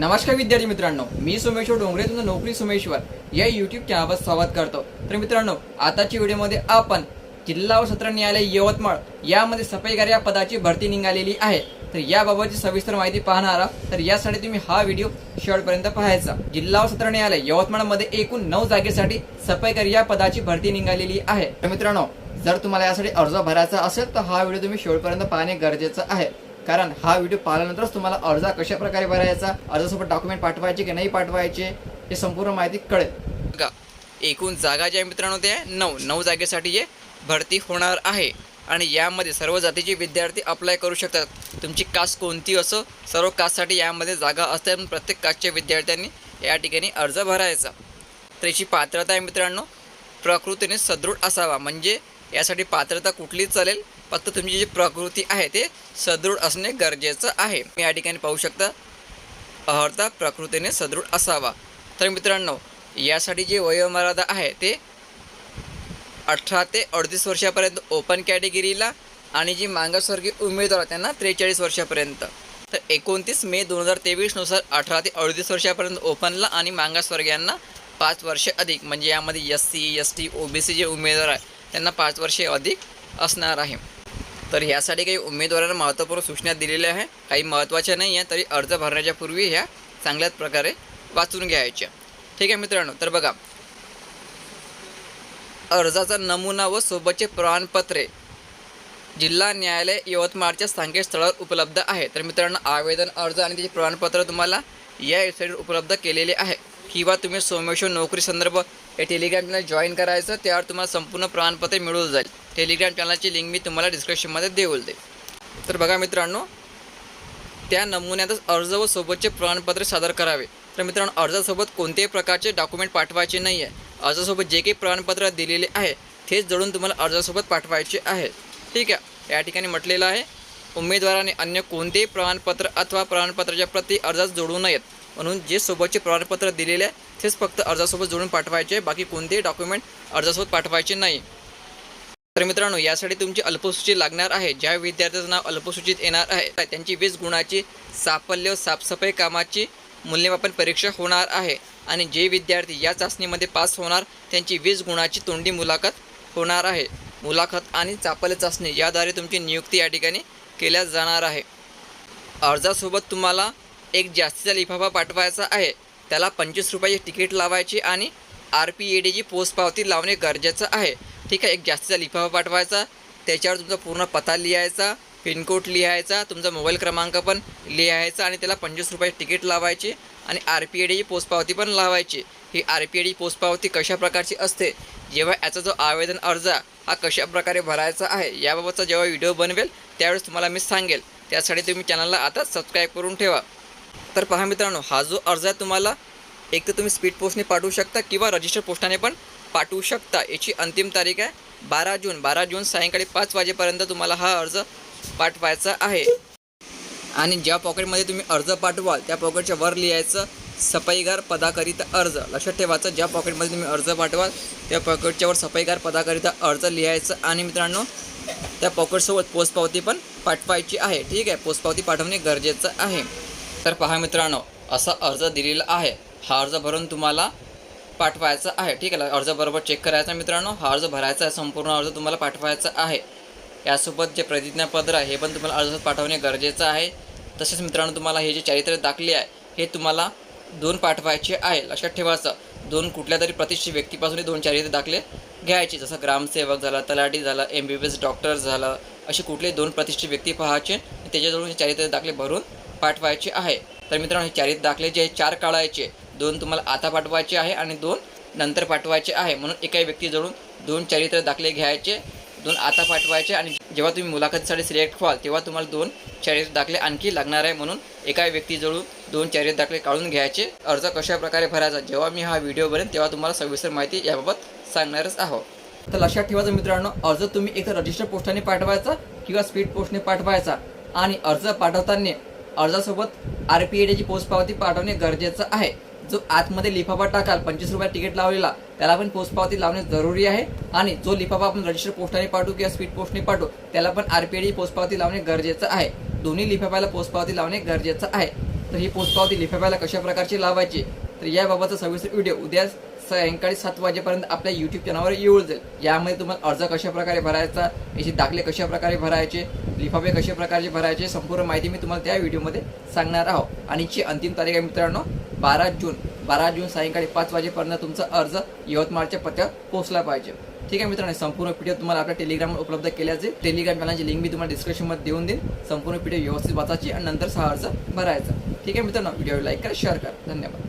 नमस्कार विद्यार्थी मित्रांनो मी सोमेश्वर डोंगरे तुमचं नोकरी सोमेश्वर या युट्यूब चॅनलवर स्वागत करतो. तर मित्रांनो आताच्या व्हिडिओमध्ये आपण जिल्हा व सत्र न्यायालय यवतमाळ यामध्ये सफाईगार या पदाची भरती निघालेली आहे. तर याबाबतची सविस्तर माहिती पाहणार आहात. तर यासाठी तुम्ही हा व्हिडिओ शेवटपर्यंत पाहायचा. जिल्हा व सत्र न्यायालय यवतमाळमध्ये एकूण नऊ जागेसाठी सफाईगार या पदाची भरती निघालेली आहे. तर मित्रांनो जर तुम्हाला यासाठी अर्ज भरायचा असेल तर हा व्हिडिओ तुम्ही शेवटपर्यंत पाहणे गरजेचं आहे. कारण हा व्हिडिओ पाहिल्यानंतरच तुम्हाला अर्ज कशा प्रकारे भरायचा अर्जासोबत डॉक्युमेंट पाठवायचे की नाही पाठवायचे हे संपूर्ण माहिती कळेल. बघा एकूण जागा ज्या मित्रांनो ते नऊ. नऊ जागेसाठी हे भरती होणार आहे. आणि यामध्ये सर्व जातीचे विद्यार्थी अप्लाय करू शकतात. तुमची कास्ट कोणती असो सर्व कास्टसाठी यामध्ये जागा असतात पण प्रत्येक कास्टच्या विद्यार्थ्यांनी या ठिकाणी अर्ज भरायचा. त्याची पात्रता आहे मित्रांनो प्रकृतीने सदृढ असावा. म्हणजे यासाठी पात्रता कुठली चालेल? फक्त तुमची जी प्रकृती आहे ते सदृढ असणे गरजेचं आहे. मी या ठिकाणी पाहू शकता अहर्ता प्रकृतीने सदृढ असावा. तर मित्रांनो यासाठी जे वयोमर्यादा आहे ते अठरा ते अडतीस वर्षापर्यंत ओपन कॅटेगरीला आणि जी मागासवर्गीय उमेदवार त्यांना त्रेचाळीस वर्षापर्यंत. तर एकोणतीस मे दोन हजार तेवीसनुसार अठरा ते अडतीस वर्षापर्यंत ओपनला आणि मागासवर्गीयांना पाच वर्षे अधिक. म्हणजे यामध्ये S C S T O B C जे उमेदवार आहे त्यांना पाच वर्षे अधिक असणार आहे. तर ह्यासाठी काही उमेदवारांना महत्त्वपूर्ण सूचना दिलेल्या आहे. काही महत्त्वाच्या नाही आहे तरी अर्ज भरण्याच्या पूर्वी ह्या चांगल्याच प्रकारे वाचून घ्यायच्या. ठीक आहे मित्रांनो तर बघा. अर्जाचा नमुना व सोबतचे प्रमाणपत्रे. जिल्हा न्यायालय यवतमाळच्या संकेतस्थळावर उपलब्ध आहे. तर मित्रांनो आवेदन अर्ज आणि त्याचे प्रमाणपत्र तुम्हाला या वेबसाईटवर उपलब्ध केलेले आहे. किंवा तुम्ही सोमेश्वर नोकरी संदर्भ हे टेलिग्राम चॅनल जॉईन करायचं त्यावर तुम्हाला संपूर्ण प्रमाणपत्र मिळून जाईल. टेलिग्राम चॅनलची लिंक मी तुम्हाला डिस्क्रिप्शनमध्ये देऊल दे तर बघा मित्रांनो त्या नमुन्यातच अर्ज व सोबतचे प्रमाणपत्र सादर करावे. तर मित्रांनो अर्जासोबत कोणत्याही प्रकारचे डॉक्युमेंट पाठवायचे नाही आहे अर्जासोबत जे काही प्रमाणपत्र दिलेले आहे तेच जळून तुम्हाला अर्जासोबत पाठवायचे आहे. ठीक आहे? या ठिकाणी म्हटलेलं आहे उमेदवाराने अन्य कोणतेही प्रमाणपत्र अथवा प्रमाणपत्राच्या प्रती अर्जात जोडू नयेत. म्हणून जे सोबतचे प्रमाणपत्र दिलेले आहे तेच फक्त अर्जासोबत जोडून पाठवायचे बाकी कोणतेही डॉक्युमेंट अर्जासोबत पाठवायचे नाही. तर मित्रांनो यासाठी तुमची अल्पसूची लागणार आहे. ज्या विद्यार्थ्याचं नाव अल्पसूचित येणार आहे त्यांची वीस गुणाची साफल्य व साफसफाई कामाची मूल्यमापन परीक्षा होणार आहे. आणि जे विद्यार्थी या चाचणीमध्ये पास होणार त्यांची वीस गुणाची तोंडी मुलाखत होणार आहे. मुलाखत आणि चापल्य चाचणी याद्वारे तुमची नियुक्ती या ठिकाणी केल्या जाणार आहे. अर्जासोबत तुम्हाला एक जास्तीचा लिफाफा पाठवायचा आहे. त्याला पंचवीस रुपयाची तिकीट लावायची आणि आर पी ए डीची पोच पावती लावणे गरजेचं आहे. ठीक आहे एक जास्तीचा लिफाफा पाठवायचा त्याच्यावर तुमचा पूर्ण पत्ता लिहायचा पिनकोड लिहायचा तुमचा मोबाईल क्रमांक पण लिहायचा आणि त्याला पंचवीस रुपये तिकीट लावायची आणि आर पी एडीची डीची पोचपावती पण लावायची. ही R P A D D पोचपावती कशा प्रकारची असते जेव्हा याचा जो आवेदन अर्ज हा कशा प्रकारे भरायचा आहे याबाबतचा जेव्हा व्हिडिओ बनवेल त्यावेळेस तुम्हाला मी सांगेल. त्यासाठी तुम्ही चॅनलला आता सबस्क्राईब करून ठेवा. तर पहा मित्रांनो हा जो अर्ज आहे तुम्हाला एक तर तुम्ही स्पीड पोस्टने पाठवू शकता किंवा रजिस्टर पोस्टाने पण पाठवू शकता. याची अंतिम तारीख आहे बारा जून. बारा जून सायंकाळी पाच वाजेपर्यंत तुम्हाला हा अर्ज पाठवायचा आहे. आणि ज्या पॉकेटमध्ये तुम्ही अर्ज पाठवाल त्या पॉकेटच्या वर लिहायचं सफाईगार पदाकरिता अर्ज. लक्षात ठेवायचं ज्या पॉकेटमध्ये तुम्ही अर्ज पाठवाल त्या पॉकेटच्या वर सफाईगार पदाकरिता अर्ज लिहायचं. आणि मित्रांनो त्या पॉकेटसोबत पोचपावती पण पाठवायची आहे. ठीक आहे पोचपावती पाठवणे गरजेचं आहे. तर पहा मित्रांनो असा अर्ज दिलेला आहे. हा अर्ज भरून तुम्हाला पाठवायचा आहे. ठीक आहे अर्ज बरोबर चेक करायचा मित्रांनो. हा अर्ज भरायचा आहे संपूर्ण अर्ज तुम्हाला पाठवायचा आहे. यासोबत जे प्रतिज्ञापत्र आहे हे पण तुम्हाला अर्ज पाठवणे गरजेचं आहे. तसेच मित्रांनो तुम्हाला हे जे चारित्र्य दाखले आहे हे तुम्हाला दोन पाठवायचे आहे. लक्षात ठेवायचं दोन कुठल्या तरी प्रतिष्ठित व्यक्तीपासून हे दोन चारित्र्य दाखले घ्यायचे. जसं ग्रामसेवक झाला तलाठी झाला M B B S doctor झालं असे कुठले दोन प्रतिष्ठित व्यक्ती पाहायचे त्याच्याजवळून हे चारित्र्य दाखले भरून पाठवायचे आहे. तर मित्रांनो हे चारित्र्य दाखले जे आहे चार काढायचे दोन तुम्हाला आता पाठवायचे आहे आणि दोन नंतर पाठवायचे आहे. म्हणून एकाही व्यक्तीजवळून दोन चरित्र दाखले घ्यायचे दोन आता पाठवायचे आणि जेव्हा तुम्ही मुलाखतीसाठी सिलेक्ट व्हाल तेव्हा तुम्हाला दोन चरित्र दाखले आणखी लागणार आहे. म्हणून एका व्यक्तीजवळून दोन चरित्र दाखले काढून घ्यायचे. अर्ज कशा प्रकारे भरायचा जेव्हा मी हा व्हिडिओ बनेन तेव्हा तुम्हाला सविस्तर माहिती याबाबत सांगणारच आहोत. तर लक्षात ठेवायचं मित्रांनो अर्ज तुम्ही एकतर रजिस्टर पोस्टाने पाठवायचा किंवा स्पीड पोस्टने पाठवायचा आणि अर्ज पाठवताना अर्जासोबत आर पी एडीची पोस्ट पावती पाठवणे गरजेचं आहे. जो आतमध्ये लिफाफा टाकाल पंचवीस रुपये तिकीट लावलेला त्याला पण पोस्ट पावती लावणे जरुरी आहे. आणि जो लिफाफा आपण रजिस्टर पोस्टाने पाठवू किंवा स्पीड पोस्टने पाठवू त्याला पण आर पी पोस्ट पावती लावणे गरजेचं आहे. दोन्ही लिफाफ्याला पोस्ट पावती लावणे गरजेचं आहे. तर ही पोस्टपावती लिफाफ्याला कशा प्रकारची लावायची? तर याबाबतचा सविस्तर व्हिडिओ उद्या सायंकाळी सात वाजेपर्यंत आपल्या यूट्यूब चॅनलवर येऊ जाईल. यामध्ये तुम्हाला अर्ज कशा प्रकारे भरायचा याचे दाखले कशा प्रकारे भरायचे लिफाफे कशा प्रकारचे भरायचे संपूर्ण माहिती मी तुम्हाला त्या व्हिडिओमध्ये सांगणार आहोत. आणि जी अंतिम तारीख आहे मित्रांनो बारा जून बारा जून सायंकाळी पाच वाजेपर्यंत तुमचा अर्ज यवतमाळच्या पत्त्यावर पोहोचला पाहिजे. ठीक आहे मित्रांनो संपूर्ण पिढी तुम्हाला आपल्या टेलिग्रामवर उपलब्ध केल्या जाईल टेलिग्राम चॅनलची लिंक मी तुम्हाला डिस्क्रिप्शनमध्ये देऊन देईन. संपूर्ण पिढी व्यवस्थित वाचायची आणि नंतर सहा अर्ज भरायचा. ठीक आहे मित्रांनो व्हिडिओ लाईक करा शेअर करा. धन्यवाद.